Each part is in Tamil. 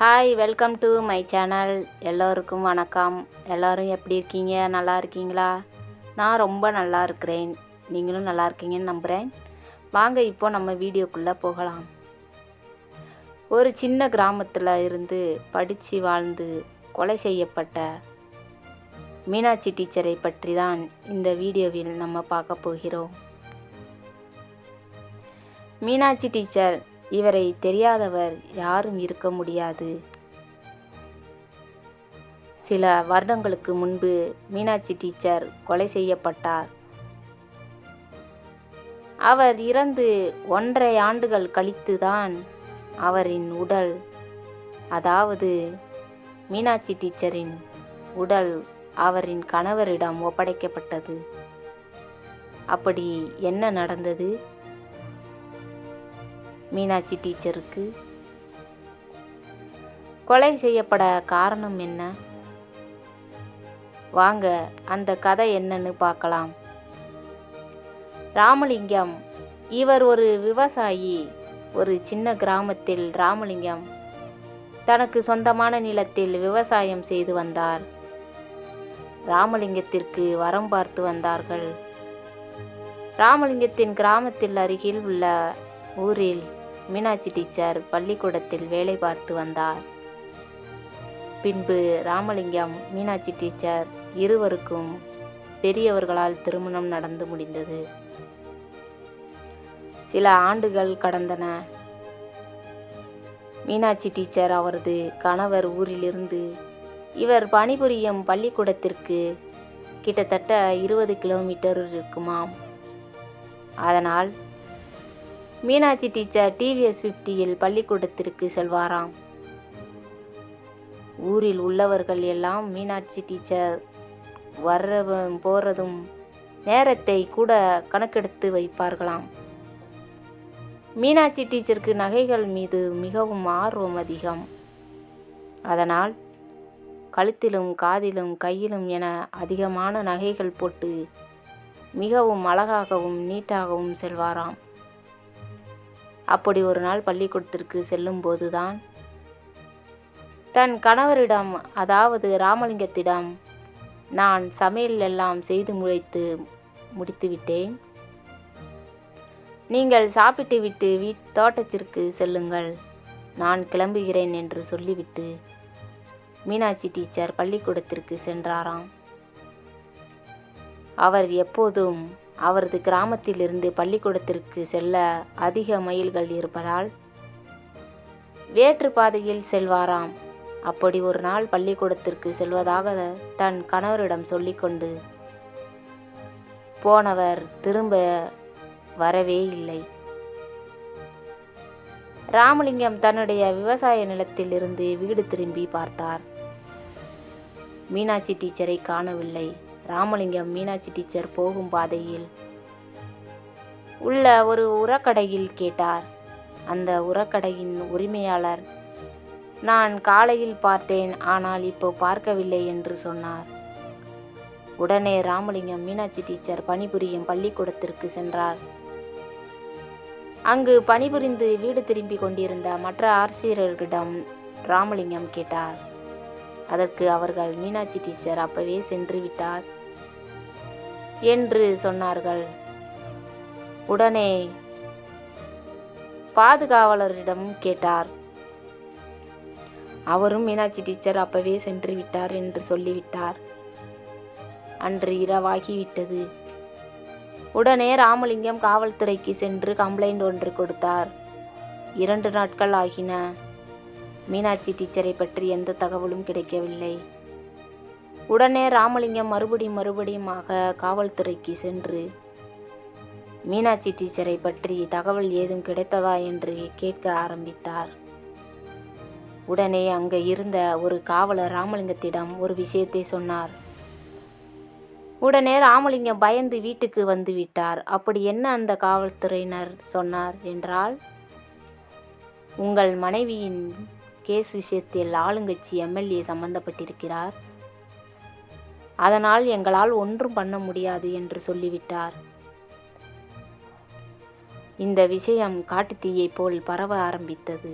Hi welcome to my channel எல்லோருக்கும் வணக்கம். எல்லோரும் எப்படி இருக்கீங்க? நல்லா இருக்கீங்களா? நான் ரொம்ப நல்லா இருக்கிறேன். நீங்களும் நல்லா இருக்கீங்கன்னு நம்புகிறேன் வாங்க இப்போ நம்ம வீடியோக்குள்ளே போகலாம். ஒரு சின்ன கிராமத்தில் இருந்து படித்து வாழ்ந்து கொலை செய்யப்பட்ட மீனாட்சி டீச்சரை பற்றி தான் இந்த வீடியோவில் நம்ம பார்க்க போகிறோம். மீனாட்சி டீச்சர் இவரை தெரியாதவர் யாரும் இருக்க முடியாது. சில வருடங்களுக்கு முன்பு மீனாட்சி டீச்சர் கொலை செய்யப்பட்டார். அவர் இறந்து ஒன்றரை ஆண்டுகள் கழித்துதான் அவரின் உடல் அதாவது மீனாட்சி டீச்சரின் உடல் அவரின் கணவரிடம் ஒப்படைக்கப்பட்டது. அப்படி என்ன நடந்தது? மீனாட்சி டீச்சருக்கு. கொலை செய்யப்பட காரணம் என்ன? வாங்க அந்த கதை என்னன்னு பார்க்கலாம். ராமலிங்கம் இவர் ஒரு விவசாயி. ஒரு சின்ன கிராமத்தில் ராமலிங்கம் தனக்கு சொந்தமான நிலத்தில் விவசாயம் செய்து வந்தார். ராமலிங்கத்திற்கு வரம் பார்த்து வந்தார்கள். ராமலிங்கத்தின் கிராமத்தில் அருகில் உள்ள ஊரில் மீனாட்சி டீச்சர் பள்ளிக்கூடத்தில் வேலை பார்த்து வந்தார். பின்பு ராமலிங்கம் மீனாட்சி டீச்சர் இருவருக்கும் பெரியவர்களால் திருமணம் நடந்து முடிந்தது. சில ஆண்டுகள் கடந்தன. மீனாட்சி டீச்சர் அவரது கணவர் ஊரிலிருந்து இவர் பணிபுரியும் பள்ளிக்கூடத்திற்கு கிட்டத்தட்ட இருபது கிலோமீட்டர் இருக்குமாம். அதனால் மீனாட்சி டீச்சர் டிவிஎஸ் ஃபிஃப்டியில் பள்ளிக்கூடத்திற்கு செல்வாராம். ஊரில் உள்ளவர்கள் எல்லாம் மீனாட்சி டீச்சர் வர்றதும் போகிறதும் நேரத்தை கூட கணக்கெடுத்து வைப்பார்களாம். மீனாட்சி டீச்சருக்கு நகைகள் மீது மிகவும் ஆர்வம் அதிகம். அதனால் கழுத்திலும் காதிலும் கையிலும் என அதிகமான நகைகள் போட்டு மிகவும் அழகாகவும் நீட்டாகவும் செல்வாராம். அப்படி ஒரு நாள் பள்ளிக்கூடத்திற்கு செல்லும்போதுதான். தன் கணவரிடம் அதாவது ராமலிங்கத்திடம் நான் சமையல் எல்லாம் செய்து முளைத்து முடித்துவிட்டேன். நீங்கள் சாப்பிட்டு விட்டு வீட் தோட்டத்திற்கு செல்லுங்கள். நான் கிளம்புகிறேன் என்று சொல்லிவிட்டு மீனாட்சி டீச்சர் பள்ளிக்கூடத்திற்கு சென்றாராம். அவர் எப்போதும் அவரது கிராமத்திலிருந்து பள்ளிக்கூடத்திற்கு செல்ல அதிக மைல்கள் இருப்பதால் வேற்றுப்பாதையில் செல்வாராம். அப்படி ஒரு நாள் பள்ளிக்கூடத்திற்கு செல்வதாக தன் கணவரிடம் சொல்லிக்கொண்டு போனவர் திரும்ப வரவே இல்லை. ராமலிங்கம் தன்னுடைய விவசாய நிலத்தில் இருந்து வீடு திரும்பி பார்த்தார். மீனாட்சி டீச்சரை காணவில்லை. ராமலிங்கம் மீனாட்சி டீச்சர் போகும் பாதையில் உள்ள ஒரு உரக்கடையில் கேட்டார். அந்த உரக்கடையின் உரிமையாளர் நான் காலையில் பார்த்தேன் ஆனால் இப்போ பார்க்கவில்லை என்று சொன்னார். உடனே ராமலிங்கம் மீனாட்சி டீச்சர் பணிபுரியும் பள்ளிக்கூடத்திற்கு சென்றார். அங்கு பணிபுரிந்து வீடு திரும்பி கொண்டிருந்த மற்ற ஆசிரியர்களிடம் ராமலிங்கம் கேட்டார் அதற்கு அவர்கள் மீனாட்சி டீச்சர் அப்பவே சென்று விட்டார் என்று சொன்னார்கள். உடனே பாதுகாவலரிடம் கேட்டார். அவரும் மீனாட்சி டீச்சர் அப்பவே சென்று விட்டார் என்று சொல்லிவிட்டார். அன்று இரவாகிவிட்டது. உடனே ராமலிங்கம் காவல்துறைக்கு சென்று கம்ப்ளைண்ட் ஒன்று கொடுத்தார். இரண்டு நாட்கள் ஆகின. மீனாட்சி டீச்சரை பற்றி எந்த தகவலும் கிடைக்கவில்லை. உடனே ராமலிங்கம் மறுபடியும் மறுபடியுமாக காவல்துறைக்கு சென்று மீனாட்சி டீச்சரை பற்றி தகவல் ஏதும் கிடைத்ததா? என்று கேட்க ஆரம்பித்தார். உடனே அங்கே இருந்த ஒரு காவலர் ராமலிங்கத்திடம் ஒரு விஷயத்தை சொன்னார். உடனே ராமலிங்கம் பயந்து வீட்டுக்கு வந்து விட்டார். அப்படி என்ன அந்த காவல்துறையினர் சொன்னார்? என்றால் உங்கள் மனைவியின் கேஸ் விஷயத்தில் ஆளுங்கட்சி எம்எல்ஏ சம்பந்தப்பட்டிருக்கிறார். அதனால் எங்களால் ஒன்றும் பண்ண முடியாது என்று சொல்லிவிட்டார். இந்த விஷயம் காட்டுத்தீயைப் போல் பரவ ஆரம்பித்தது.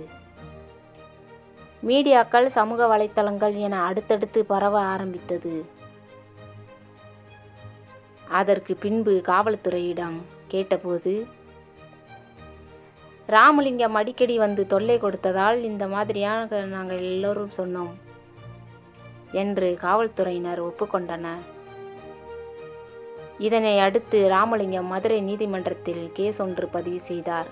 மீடியாக்கள் சமூக வலைத்தளங்கள் என அடுத்தடுத்து பரவ ஆரம்பித்தது. அதற்கு பின்பு காவல்துறையிடம் கேட்டபோது ராமலிங்கம் அடிக்கடி வந்து தொல்லை கொடுத்ததால் இந்த மாதிரியாக நாங்கள் எல்லோரும் சொன்னோம் என்று காவல்துறையினர் ஒப்புக்கொண்டனர். இதனை அடுத்து ராமலிங்கம் மதுரை நீதிமன்றத்தில் கேஸ் ஒன்று பதிவு செய்தார்.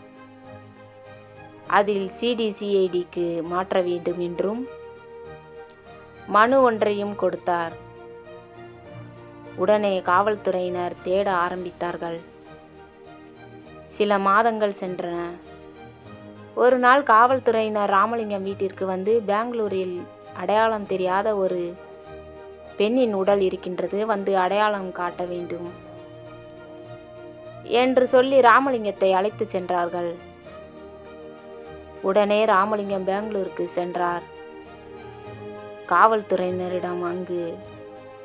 அதில் சிடிசிஐடிக்கு மாற்ற வேண்டும் என்றும் மனு ஒன்றையும் கொடுத்தார். உடனே காவல்துறையினர் தேட ஆரம்பித்தார்கள். சில மாதங்கள் சென்றன. ஒரு நாள் காவல்துறையினர் ராமலிங்கம் வீட்டிற்கு வந்து பெங்களூரில் அடையாளம் தெரியாத ஒரு பெண்ணின் உடல் இருக்கின்றது வந்து அடையாளம் காட்ட வேண்டும் என்று சொல்லி ராமலிங்கத்தை அழைத்து சென்றார்கள். உடனே ராமலிங்கம் பெங்களூருக்கு சென்றார். காவல்துறையினரிடம் அங்கு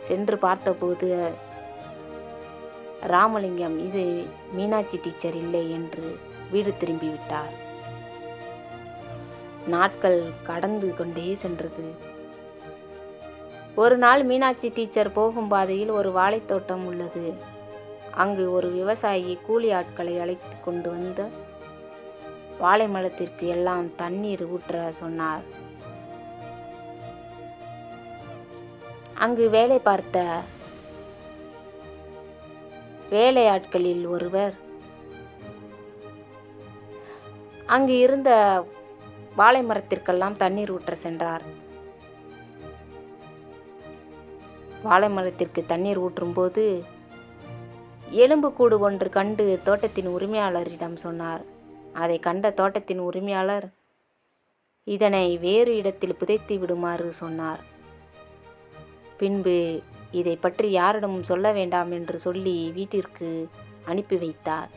சென்று பார்த்தபோது ராமலிங்கம் இது மீனாட்சி டீச்சர் இல்லை என்று வீடு திரும்பிவிட்டார். நாட்கள் கடந்து கொண்டே சென்றது. ஒரு நாள் மீனாட்சி டீச்சர் போகும் பாதையில் ஒரு வாழைத்தோட்டம் உள்ளது. அங்கு ஒரு விவசாயி கூலி ஆட்களை அழைத்து கொண்டு வந்த வாழை மரத்திற்கு எல்லாம் தண்ணீர் ஊற்ற சொன்னார். அங்கு வேலை பார்த்த வேலையாட்களில் ஒருவர் அங்கு இருந்த வாழை மரத்திற்கெல்லாம் தண்ணீர் ஊற்ற சென்றார். வாழை மரத்திற்கு தண்ணீர் ஊற்றும்போது எலும்புக்கூடு ஒன்று கண்டு தோட்டத்தின் உரிமையாளரிடம் சொன்னார். அதை கண்ட தோட்டத்தின் உரிமையாளர் இதனை வேறு இடத்தில் புதைத்து விடுமாறு சொன்னார். பின்பு இதை பற்றி யாரிடமும் சொல்ல வேண்டாம் என்று சொல்லி வீட்டிற்கு அனுப்பி வைத்தார்.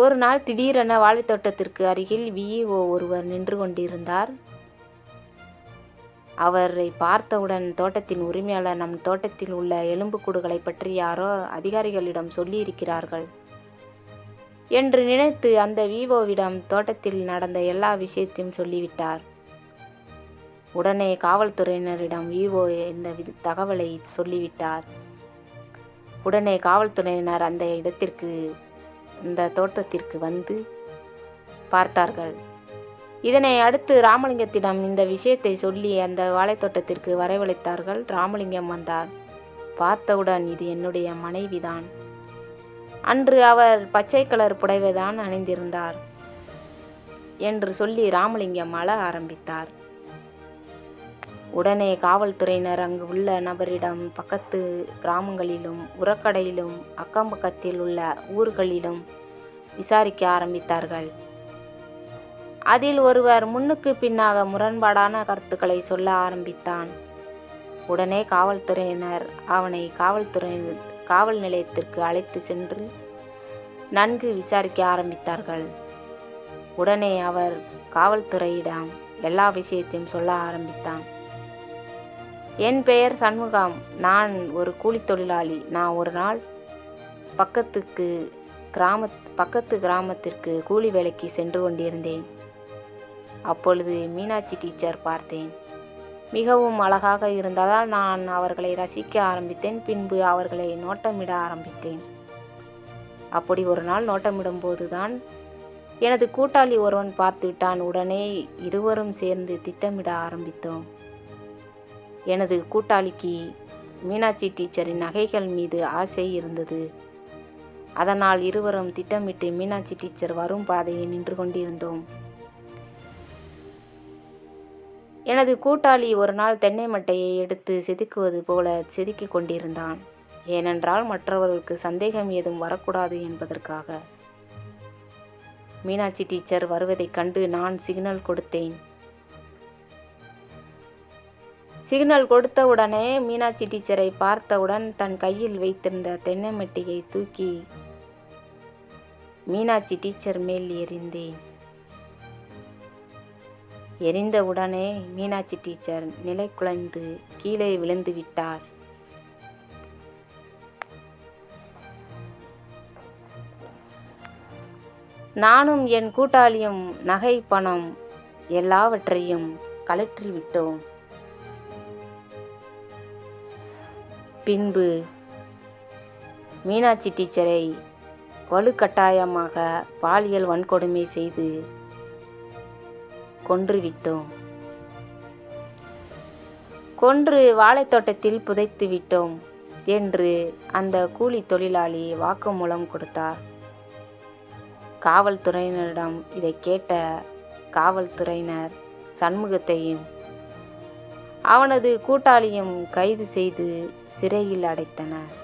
ஒரு நாள் திடீரென வாழைத்தோட்டத்திற்கு அருகில் விஇஓ ஒருவர் நின்று கொண்டிருந்தார். அவரை பார்த்தவுடன் தோட்டத்தின் உரிமையாளர் நம் தோட்டத்தில் உள்ள எலும்புக்கூடுகளை பற்றி யாரோ அதிகாரிகளிடம் சொல்லியிருக்கிறார்கள். என்று நினைத்து அந்த விவோவிடம் தோட்டத்தில் நடந்த எல்லா விஷயத்தையும் சொல்லிவிட்டார். உடனே காவல்துறையினரிடம் விவோ இந்த தகவலை சொல்லிவிட்டார். உடனே காவல்துறையினர் அந்த இடத்திற்கு இந்த தோட்டத்திற்கு வந்து பார்த்தார்கள். இதனை அடுத்து ராமலிங்கத்திடம் இந்த விஷயத்தை சொல்லி அந்த வாழைத்தோட்டத்திற்கு வரவழைத்தார்கள். ராமலிங்கம் வந்தார். பார்த்தவுடன் இது என்னுடைய மனைவிதான். அன்று அவர் பச்சை கலர் புடவைதான் அணிந்திருந்தார் என்று சொல்லி ராமலிங்கம் அழ ஆரம்பித்தார். உடனே காவல்துறையினர் அங்கு உள்ள நபரிடம் பக்கத்து கிராமங்களிலும் உரக்கடையிலும் அக்கம் பக்கத்தில் உள்ள ஊர்களிலும் விசாரிக்க ஆரம்பித்தார்கள். அதில் ஒருவர் முன்னுக்கு பின்னாக முரண்பாடான கருத்துக்களை சொல்ல ஆரம்பித்தான். உடனே காவல்துறையினர் அவனை காவல்துறை காவல் நிலையத்திற்கு அழைத்து சென்று நன்கு விசாரிக்க ஆரம்பித்தார்கள். உடனே அவர் காவல்துறையிடம் எல்லா விஷயத்தையும் சொல்ல ஆரம்பித்தான். என் பெயர் சண்முகம். நான் ஒரு கூலித் தொழிலாளி. நான் ஒரு நாள் பக்கத்துக்கு கிராம பக்கத்து கிராமத்திற்கு கூலி வேலைக்கு சென்று கொண்டிருந்தேன். அப்பொழுது மீனாட்சி டீச்சர் பார்த்தேன். மிகவும் அழகாக இருந்ததால் நான் அவர்களை ரசிக்க ஆரம்பித்தேன். பின்பு அவர்களை நோட்டமிட ஆரம்பித்தேன். அப்படி ஒரு நாள் நோட்டமிடும்போது தான் எனது கூட்டாளி ஒருவன் பார்த்துவிட்டான். உடனே இருவரும் சேர்ந்து திட்டமிட ஆரம்பித்தோம். எனது கூட்டாளிக்கு மீனாட்சி டீச்சரின் நகைகள் மீது ஆசை இருந்தது. அதனால் இருவரும் திட்டமிட்டு மீனாட்சி டீச்சர் வரும் பாதையில் நின்று கொண்டிருந்தோம். எனது கூட்டாளி ஒரு நாள் தென்னை மட்டையை எடுத்து செதுக்குவது போல செதுக்கி கொண்டிருந்தான். ஏனென்றால் மற்றவர்களுக்கு சந்தேகம் ஏதும் வரக்கூடாது என்பதற்காக. மீனாட்சி டீச்சர் வருவதைக் கண்டு நான் சிக்னல் கொடுத்தேன். சிக்னல் கொடுத்தவுடனே மீனாட்சி டீச்சரை பார்த்தவுடன் தன் கையில் வைத்திருந்த தென்னைமெட்டியை தூக்கி மீனாட்சி டீச்சர் மேல் எறிந்தேன் எரிந்தவுடனே மீனாட்சி டீச்சர் நிலை குலைந்து கீழே விழுந்து விட்டார். நானும் என் கூட்டாளியும் நகை பணம் எல்லாவற்றையும் கழற்றி பின்பு மீனாட்சி டீச்சரை வலுக்கட்டாயமாக பாலியல் வன்கொடுமை செய்து கொன்றுவிட்டோம். கொன்று வாழைத்தோட்டத்தில் புதைத்து விட்டோம் என்று அந்த கூலி தொழிலாளி வாக்குமூலம் கொடுத்தார். காவல்துறையினரிடம் இதை கேட்ட காவல்துறையினர் சண்முகத்தையும் அவனது கூட்டாளியும் கைது செய்து சிறையில் அடைத்தனர்.